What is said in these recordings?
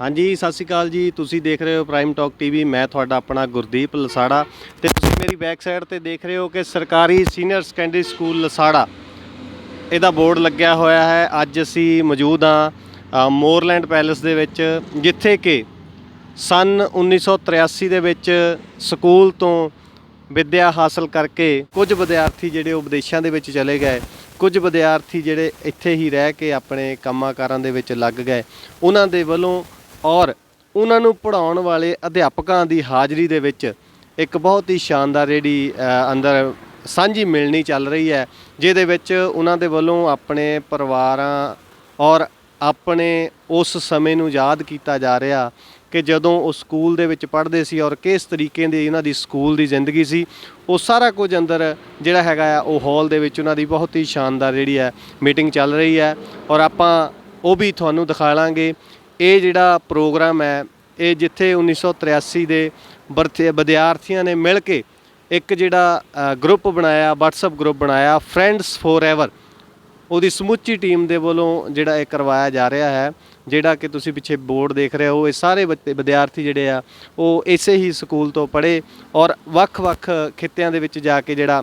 ਹਾਂਜੀ, ਸਤਿ ਸ਼੍ਰੀ ਅਕਾਲ ਜੀ। ਤੁਸੀਂ ਦੇਖ ਰਹੇ ਹੋ ਪ੍ਰਾਈਮ ਟਾਕ ਟੀਵੀ ਮੈਂ ਤੁਹਾਡਾ ਆਪਣਾ ਗੁਰਦੀਪ ਲਸਾੜਾ ਤੇ ਤੁਸੀਂ ਮੇਰੀ ਬੈਕ ਸਾਈਡ ਤੇ ਦੇਖ ਰਹੇ ਹੋ ਕਿ ਸਰਕਾਰੀ ਸੀਨੀਅਰ ਸੈਕੰਡਰੀ ਸਕੂਲ ਲਸਾੜਾ, ਇਹਦਾ ਬੋਰਡ ਲੱਗਿਆ ਹੋਇਆ ਹੈ। ਅੱਜ ਅਸੀਂ ਮੌਜੂਦ ਹਾਂ ਮੋਰਲੈਂਡ ਪੈਲੇਸ ਦੇ ਵਿੱਚ, ਜਿੱਥੇ ਕਿ ਸਨ 1983 ਦੇ ਵਿੱਚ ਸਕੂਲ ਤੋਂ ਵਿੱਦਿਆ ਹਾਸਲ ਕਰਕੇ ਕੁਝ ਵਿਦਿਆਰਥੀ ਜਿਹੜੇ ਉਹ ਵਿਦੇਸ਼ਾਂ ਦੇ ਵਿੱਚ ਚਲੇ ਗਏ। ਕੁਝ ਵਿਦਿਆਰਥੀ ਜਿਹੜੇ ਇੱਥੇ ਹੀ ਰਹਿ ਕੇ ਆਪਣੇ ਕੰਮਾਂ-ਕਾਰਾਂ ਦੇ ਵਿੱਚ ਲੱਗ ਗਏ। ਉਹਨਾਂ ਦੇ ਵੱਲੋਂ ਔਰ ਉਹਨਾਂ ਨੂੰ ਪੜਾਉਣ ਵਾਲੇ ਅਧਿਆਪਕਾਂ ਦੀ ਹਾਜ਼ਰੀ ਦੇ ਵਿੱਚ ਇੱਕ ਬਹੁਤ ਹੀ ਸ਼ਾਨਦਾਰ ਜਿਹੜੀ ਅੰਦਰ ਸਾਂਝੀ ਮਿਲਣੀ ਚੱਲ ਰਹੀ ਹੈ, ਜਿਹਦੇ ਵਿੱਚ ਉਹਨਾਂ ਦੇ ਵੱਲੋਂ ਆਪਣੇ ਪਰਿਵਾਰਾਂ ਔਰ ਆਪਣੇ ਉਸ ਸਮੇਂ ਨੂੰ ਯਾਦ ਕੀਤਾ ਜਾ ਰਿਹਾ ਕਿ ਜਦੋਂ ਉਹ ਸਕੂਲ ਦੇ ਵਿੱਚ ਪੜ੍ਹਦੇ ਸੀ ਔਰ ਕਿਸ ਤਰੀਕੇ ਦੀ ਇਹਨਾਂ ਦੀ ਸਕੂਲ ਦੀ ਜ਼ਿੰਦਗੀ ਸੀ, ਉਹ ਸਾਰਾ ਕੁਝ ਅੰਦਰ ਜਿਹੜਾ ਹੈਗਾ ਆ, ਉਹ ਹਾਲ ਦੇ ਵਿੱਚ ਉਹਨਾਂ ਦੀ ਬਹੁਤ ਹੀ ਸ਼ਾਨਦਾਰ ਜਿਹੜੀ ਹੈ ਮੀਟਿੰਗ ਚੱਲ ਰਹੀ ਹੈ ਔਰ ਆਪਾਂ ਉਹ ਵੀ ਤੁਹਾਨੂੰ ਦਿਖਾ ਲਾਂਗੇ। ਇਹ ਜਿਹੜਾ ਪ੍ਰੋਗਰਾਮ ਹੈ, ਇਹ ਜਿੱਥੇ 1983 ਦੇ ਵਰਥੇ- ਵਿਦਿਆਰਥੀਆਂ ਨੇ ਮਿਲ ਕੇ ਇੱਕ ਜਿਹੜਾ ਗਰੁੱਪ ਬਣਾਇਆ, WhatsApp ਗਰੁੱਪ ਬਣਾਇਆ ਫਰੈਂਡਸ ਫੋਰਐਵਰ ਉਹਦੀ ਸਮੁੱਚੀ ਟੀਮ ਦੇ ਵੱਲੋਂ ਜਿਹੜਾ ਇਹ ਕਰਵਾਇਆ ਜਾ ਰਿਹਾ ਹੈ, ਜਿਹੜਾ ਕਿ ਤੁਸੀਂ ਪਿੱਛੇ ਬੋਰਡ ਦੇਖ ਰਹੇ ਹੋ, ਇਹ ਸਾਰੇ ਬੱਚੇ- ਵਿਦਿਆਰਥੀ ਜਿਹੜੇ ਆ, ਉਹ ਇਸੇ ਹੀ ਸਕੂਲ ਤੋਂ ਪੜ੍ਹੇ ਔਰ ਵੱਖ-ਵੱਖ ਖਿੱਤਿਆਂ ਦੇ ਵਿੱਚ ਜਾ ਕੇ ਜਿਹੜਾ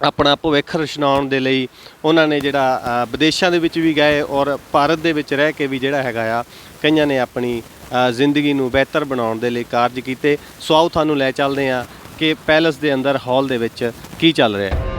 ਆਪਣਾ ਭਵਿੱਖ ਰਚਨਾਉਣ ਦੇ ਲਈ ਉਹਨਾਂ ਨੇ ਜਿਹੜਾ ਵਿਦੇਸ਼ਾਂ ਦੇ ਵਿੱਚ ਵੀ ਗਏ ਔਰ ਭਾਰਤ ਦੇ ਵਿੱਚ ਰਹਿ ਕੇ ਵੀ ਜਿਹੜਾ ਹੈਗਾ ਆ ਕਈਆਂ ਨੇ ਆਪਣੀ ਜ਼ਿੰਦਗੀ ਨੂੰ ਬਿਹਤਰ ਬਣਾਉਣ ਦੇ ਲਈ ਕਾਰਜ ਕੀਤੇ। ਸੋ ਆਓ ਤੁਹਾਨੂੰ ਲੈ ਚੱਲਦੇ ਹਾਂ ਕਿ ਪੈਲਸ ਦੇ ਅੰਦਰ ਹਾਲ ਦੇ ਵਿੱਚ ਕੀ ਚੱਲ ਰਿਹਾ ਹੈ।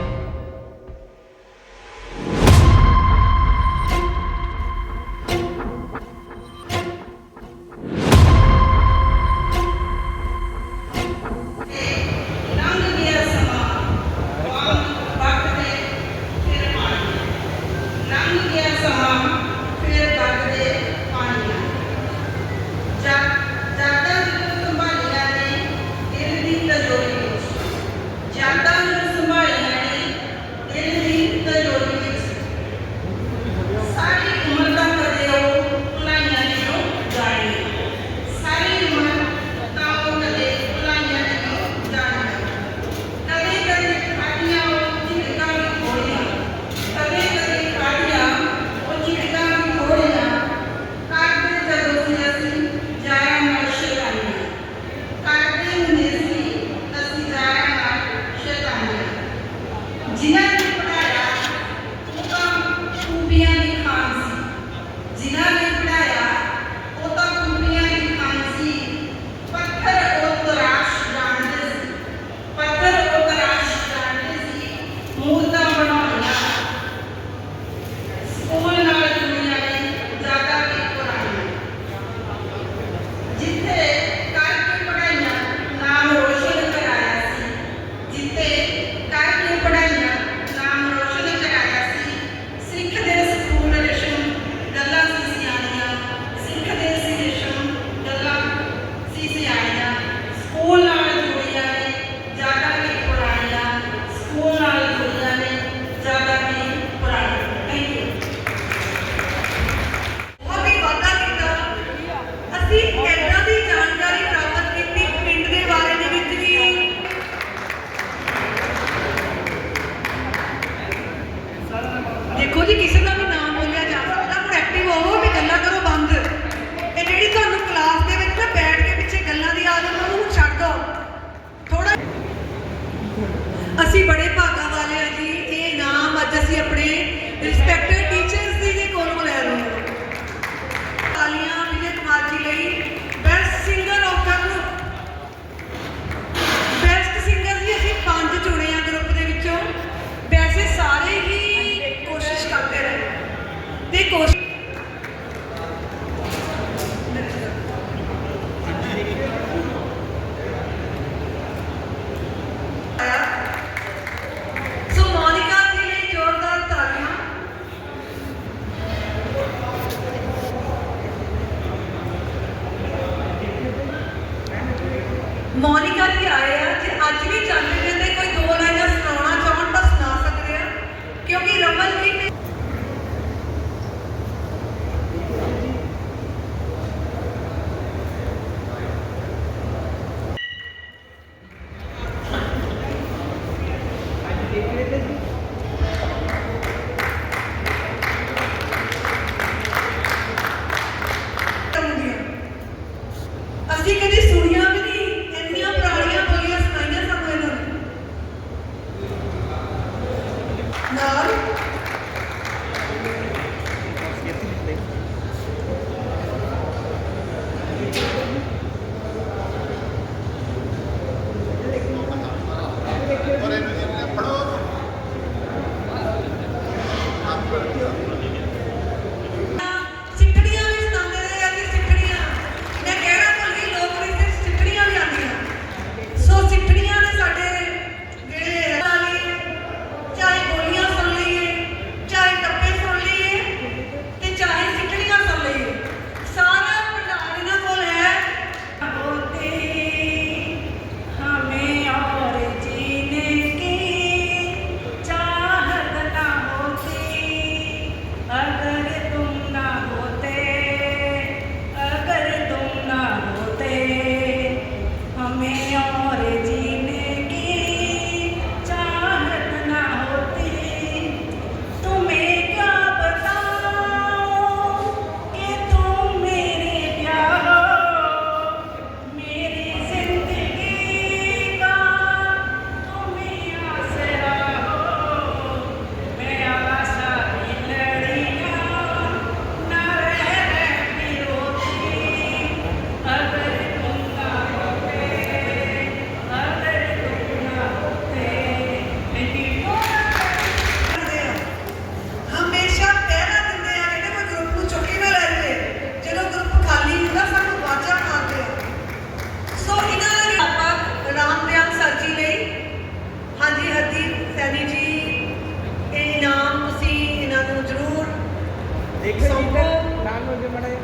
ਨਾਲ ਹੋ ਜੇ ਮੜੇ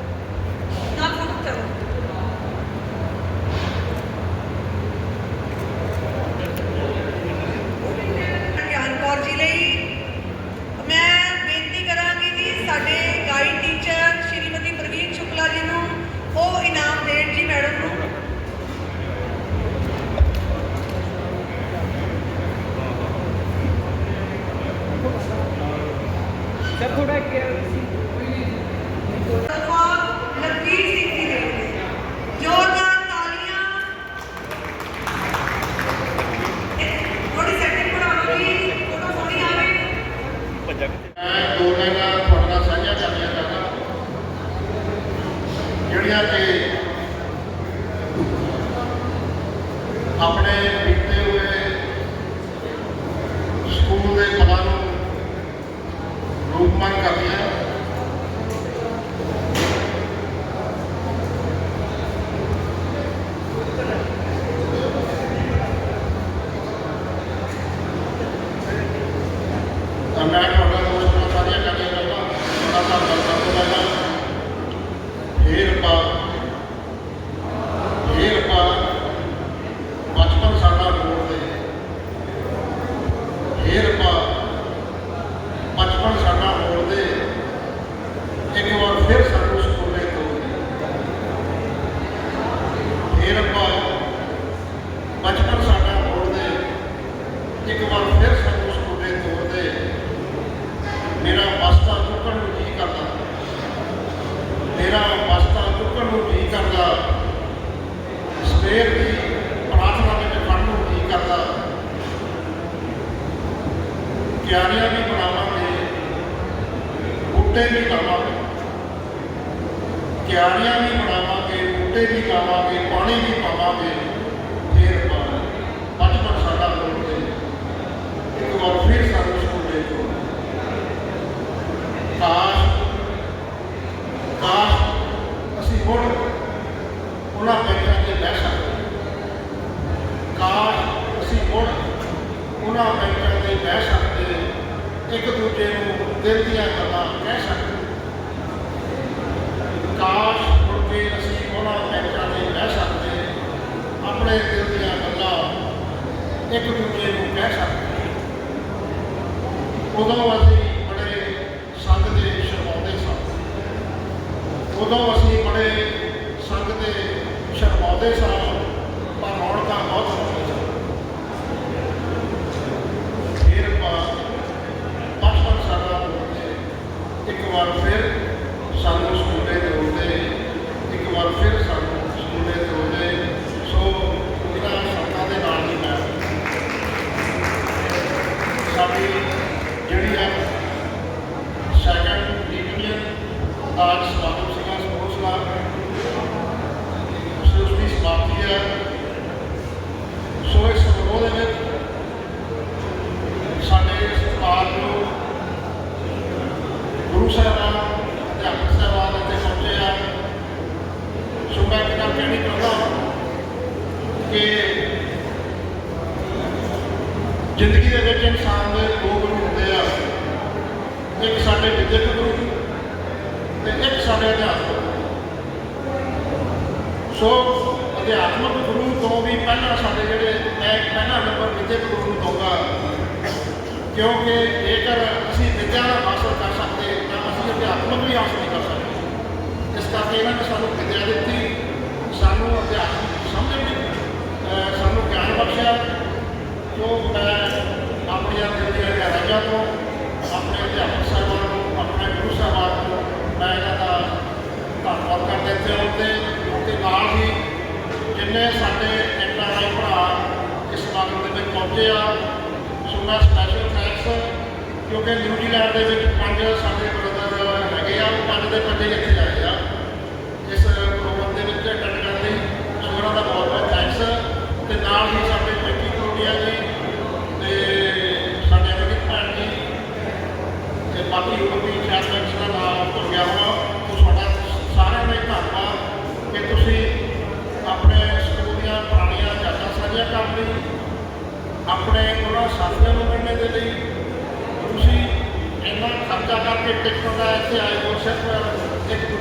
ਨਾ ਫੁੱਟ ਕਰੋ ਗਿਆਨ ਕੌਰ ਜੀ ਲਈ ਮੈਂ ਬੇਨਤੀ ਕਰਾਂਗੀ ਜੀ ਸਾਡੇ ਗਾਈਡ ਟੀਚਰ ਸ਼੍ਰੀਮਤੀ ਪ੍ਰਵੀਨ ਸ਼ੁਕਲਾ ਜੀ ਨੂੰ ਉਹ ਇਨਾਮ ਦੇਣ ਜੀ ਮੈਡਮ ਨੂੰ ਸਰ ਥੋੜਾ ਕੇਅਰ ਤਨਖਵਾ ਲਖਵੀਰ ਸਿੰਘ ਜੀ ਦੇਣਗੇ ਜ਼ੋਰਦਾਰ ਤਾਲੀਆਂ ਇਹ ਥੋੜੀ ਸੈਟਿੰਗ ਬਣਾਉਣਾ ਜੀ ਫੋਟੋ ਸੋਹਣੀ ਆਵੇ ਮੈਂ ਦੋ ਗੱਲਾਂ ਤੁਹਾਡੇ ਨਾਲ ਸਾਂਝਾ ਕਰਨੀਆਂ ਚਾਹੁੰਦਾ ਜਿਹੜੀਆਂ ਕਿ ਆਪਣੇ ਬੀਤੇ ਹੋਏ ਸਕੂਲ ਦੇ ਪਲਾਂ ਨੂੰ ਰੂਪਮਾਨ ਕਰਦੀਆਂ ਤਾਂ ਮੈਂ ਤੁਹਾਡਾ ਦੋਸਤ ਨਾਲ ਸਾਰੀਆਂ ਕਰਨੀਆਂ ਚਾਹੁੰਦਾ ਤੁਹਾਡਾ ਧੰਨਵਾਦ ਕਰਦਾ ਪਹਿਲਾਂ ਹੇ ਰੱਬਾ ਹੇ ਰੱਬਾ ਬਚਪਨ ਸਾਡਾ ਮੋੜ ਦੇ। ਹੇ ਰੱਬਾ ਬਚਪਨ ਸਾਡਾ ਮੋੜ ਦੇ ਇੱਕ ਵਾਰ ਫਿਰ ਸਾਨੂੰ ਸਕੂਲੇ ਤੋਰ ਦੇ ਹੇ ਰੱਬਾ ਬਚਪਨ ਸਾਡਾ ਮੋੜ ਦੇ ਇੱਕ ਵਾਰ ਫਿਰ ਸਾਨੂੰ ਸਕੂਲੇ ਤੋਰ ਦੇ ਮੇਰਾ ਵਾਸਤਾ ਚੁੱਕਣ ਨੂੰ ਜੀ ਕਰਦਾ ਮੇਰਾ ਵਾਸਤਾ ਚੁੱਕਣ ਨੂੰ ਜੀ ਕਰਦਾ ਸਵੇਰ ਦੀ ਪ੍ਰਾਰਥਨਾ ਵਿੱਚ ਖੜ੍ਹਨ ਨੂੰ ਜੀ ਕਰਦਾ ਕਿਆਰੀਆਂ ਵੀ ਬਣਾਵਾਂਗੇ ਬੂਟੇ ਵੀ ਲਾਵਾਂਗੇ ਕਿਆਰੀਆਂ ਵੀ ਬਣਾਵਾਂਗੇ ਬੂਟੇ ਵੀ ਲਾਵਾਂਗੇ ਪਾਣੀ ਵੀ ਪਾਵਾਂਗੇ ਫੇਰ ਬਚਪਨ ਸਾਡਾ ਲੋੜ ਦੇ ਇੱਕ ਵਾਰ ਫਿਰ ਸਾਨੂੰ ਸਕੂਲੇ ਤੋਂ ਕਾਸ਼ ਕਾਸ਼ ਅਸੀਂ ਹੁਣ ਉਹਨਾਂ ਬੈਂਕਾਂ 'ਤੇ ਬਹਿ ਸਕਦੇ ਕਾਸ਼ ਅਸੀਂ ਹੁਣ ਉਹਨਾਂ ਬੈਂਕਾਂ 'ਤੇ ਬਹਿ ਸਕਦੇ ਇੱਕ ਦੂਜੇ ਨੂੰ ਦਿਲ ਦੀਆਂ ਗੱਲਾਂ ਕਹਿ ਸਕਦੇ ਕਾਸ਼ ਮੁੜ ਕੇ ਅਸੀਂ ਉਹਨਾਂ ਬੈਂਕਾਂ 'ਤੇ ਬਹਿ ਸਕਦੇ, ਆਪਣੇ ਦਿਲ ਦੀਆਂ ਗੱਲਾਂ ਇੱਕ ਦੂਜੇ ਨੂੰ ਕਹਿ ਸਕਦੇ ਉਦੋਂ ਅਸੀਂ ਬੜੇ ਸੰਗ ਦੇ ਸ਼ਰਮਾਉਂਦੇ ਸਾਂ। ਉਦੋਂ ਅਸੀਂ ਬੜੇ ਸੰਗ ਦੇ ਸ਼ਰਮਾਉਂਦੇ ਸਾਂ ਪਰ ਰੌਣਕਾਂ ਬਹੁਤ ਹੁੰਦੀਆਂ ਸਨ ਫਿਰ ਪਾ ਬਚਪਨ ਸਾਡਾ ਹੋਵੇ ਇੱਕ ਵਾਰ ਫਿਰ ਸਾਨੂੰ ਸਕੂਲੇ ਦੇ ਹੁੰਦੇ ਇੱਕ ਵਾਰ ਫਿਰ ਸਾਨੂੰ ਸਕੂਲੇ ਦੇ ਹੁੰਦੇ ਸੋ ਇਹਨਾਂ ਸ਼ਬਦਾਂ ਦੇ ਨਾਲ ਹੀ ਮੈਂ ਸਾਡੀ ਜਿਹੜੀ ਆ ਸੈਕੰਡ ਯੂਨੀਅਨ ਅੱਜ ਸਮਾਗਮ ਸੀਗਾ ਸਪੋਰਟਸ ਦਾ ਉਸ ਉਸ ਦੀ ਸਮਾਪਤੀ ਹੈ ਸੋ ਇਸ ਸਮਾਰੋਹ ਦੇ ਵਿੱਚ ਸਾਡੇ ਸਤਿਕਾਰ ਨੂੰ ਗੁਰੂ ਸਾਹਿਬਾਨ ਅਧਿਆਪਕ ਸਾਹਿਬਾਨ ਅਤੇ ਪਹੁੰਚੇ ਆ। ਸੋ ਮੈਂ ਇੱਕ ਗੱਲ ਕਹਿਣੀ ਚਾਹੁੰਦਾ ਕਿ ਜ਼ਿੰਦਗੀ ਦੇ ਵਿੱਚ ਇਨਸਾਨ ਦੇ ਦੋ ਗੁਰੂ ਹੁੰਦੇ ਆ। ਇੱਕ ਸਾਡੇ ਵਿਦਿਅਕ ਗੁਰੂ ਤੇ ਇੱਕ ਸਾਡੇ ਅਧਿਆਤਮਕ ਸੋ ਅਧਿਆਤਮਕ ਗੁਰੂ ਤੋਂ ਵੀ ਪਹਿਲਾਂ ਸਾਡੇ ਜਿਹੜੇ ਮੈਂ ਪਹਿਲਾ ਨੰਬਰ ਵਿਦਿਅਕ ਗੁਰੂ ਨੂੰ ਦਊਂਗਾ, ਕਿਉਂਕਿ ਜੇਕਰ ਅਸੀਂ ਵਿਦਿਆ ਹਾਸਲ ਕਰ ਸਕਦੇ ਤਾਂ ਅਸੀਂ ਅਧਿਆਤਮਕ ਵੀ ਹਾਸਲ ਕਰ ਸਕਦੇ। ਇਸ ਕਰਕੇ ਇਹਨਾਂ ਨੇ ਸਾਨੂੰ ਵਿਦਿਆ ਦਿੱਤੀ। ਸਾਨੂੰ ਅਧਿਆਤਮਕ ਸਮਝ ਵੀ ਸਾਨੂੰ ਗਿਆਨ ਬਖਸ਼ਿਆ। ਜੋ ਮੈਂ ਆਪਣੀਆਂ ਦਿਲ ਦੀਆਂ ਗਹਿਰਾਈਆਂ ਤੋਂ, ਆਪਣੇ ਅਧਿਆਪਕ ਸਾਹਿਬਾਨ ਨੂੰ, ਆਪਣੇ ਗੁਰੂ ਸਾਹਿਬਾਨ ਨੂੰ ਮੈਂ ਇਹਨਾਂ ਦਾ ਧੰਨਵਾਦ ਕਰਦਾ ਇੱਥੇ ਆਉਣ ਤੇ ਨਾਲ ਹੀ ਜਿੰਨੇ ਸਾਡੇ ਐਨਆਰਆਈ ਭਰਾ ਇਸ ਸਮਾਗਮ ਦੇ ਵਿੱਚ ਪਹੁੰਚੇ ਆ। ਸੋ ਮੈਂ ਸਪੈਸ਼ਲ ਥੈਂਕਸ ਕਿਉਂਕਿ ਨਿਊਜ਼ੀਲੈਂਡ ਦੇ ਵਿੱਚ ਪੰਜ ਸਾਡੇ ਬ੍ਰਦਰ ਆ, ਉਹ ਪੰਜ ਦੇ ਪੰਜੇ ਹੀ ਇੱਥੇ ਆਏ ਆ। ਇਸ ਪ੍ਰੋਗਰਾਮ ਦੇ ਵਿੱਚ ਅਟੈਂਡ ਕਰਨ ਲਈ ਉਹਨਾਂ ਦਾ ਬਹੁਤ ਬਹੁਤ ਥੈਂਕਸ ਤੇ ਨਾਲ ਹੀ ਸਾਡੇ ਪੈਕੀ ਕੋਟੀਆ ਜੀ, ਤੇ ਸਾਡੇ ਅਮਰਿਤ ਭੈਣ ਜੀ, ਤੇ ਬਾਕੀ ਹੋਰ ਵੀ ਚਾਰ ਪੰਜ ਦਾ ਨਾਮ ਭੁੱਲ ਗਿਆ ਹੋਣਾ ਉਹ ਤੁਹਾਡਾ ਸਾਰਿਆਂ ਦਾ ਧੰਨਵਾਦ ਕਿ ਤੁਸੀਂ ਆਪਣੇ ਸਕੂਲ ਦੀਆਂ ਪੁਰਾਣੀਆਂ ਯਾਦਾਂ ਸਾਂਝੀਆਂ ਕਰਨ ਲਈ, ਆਪਣੇ ਉਹਨਾਂ ਸਾਥੀਆਂ ਨੂੰ ਮਿਲਣ ਦੇ ਲਈ টাকা পেট টেক্সটা আছে আর বসে একটু